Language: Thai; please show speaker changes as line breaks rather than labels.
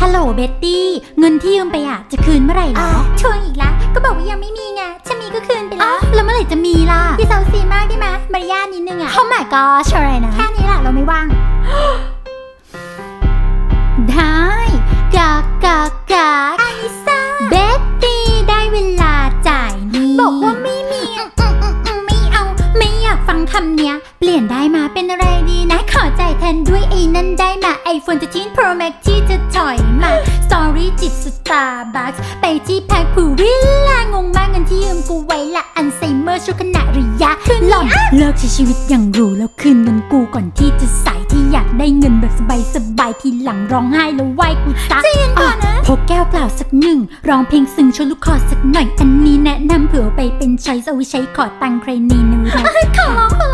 ฮัลโหลเบ็ตตี้ เงินที่ยืมไปอะ จะคืนเมื่อไหร่เหรอ
ทวงอีกแล้วก็บอกว่ายังไม่มีไงถ้ามีก็คืนไป
อ้า
แล้ว
วแล้วเมื่อไหร่จะมีล่ะ
พี่เซาซีมากได้ไหมมารยาทนิดนึงอะ
โอ้ my god อะไรนะ
แค่นี้แหละเราไม่ว่าง
ได้กากากา
อาลิซ่า
เบ็ตตี้ได้เวลาจ่ายหนี่
บอกว่าไม่มีอืมอืมอืมอืมไม่เอา
ไม่อยากฟังคำเนี้ย เปลี่ยนได้มาเป็นอะไรดีนะ ขอจ่ายแทนด้วยไอ้นั่นได้มา iPhone 13 Pro Max ที่จะถอยมา Story จิบ Starbucks ไปที่แพ็คพูวิลล่างงมากเงินที่ยืมกูไว้ละอันไซเมอร์ชั่วขณะระยะหล่อนเลิกใช้ชีวิตอย่างหรูแล้วคืนเงินกูก่อนที่จะสายที่อยากได้เงินแบบสบายๆทีหลังร้องไห้แล้วไหว้กูซะ
ใจเย็นก่อนนะ
พกแก้วเปล่าสักหนึ่งร้องเพลงซึ้งชวนลูกคอสักหน่อยอันนี้แนะนำเผื่อเอาไปเป็นช้อยส์เอาไว้ใช้ขอตังค์ใครในนูรัก
ขอร้อง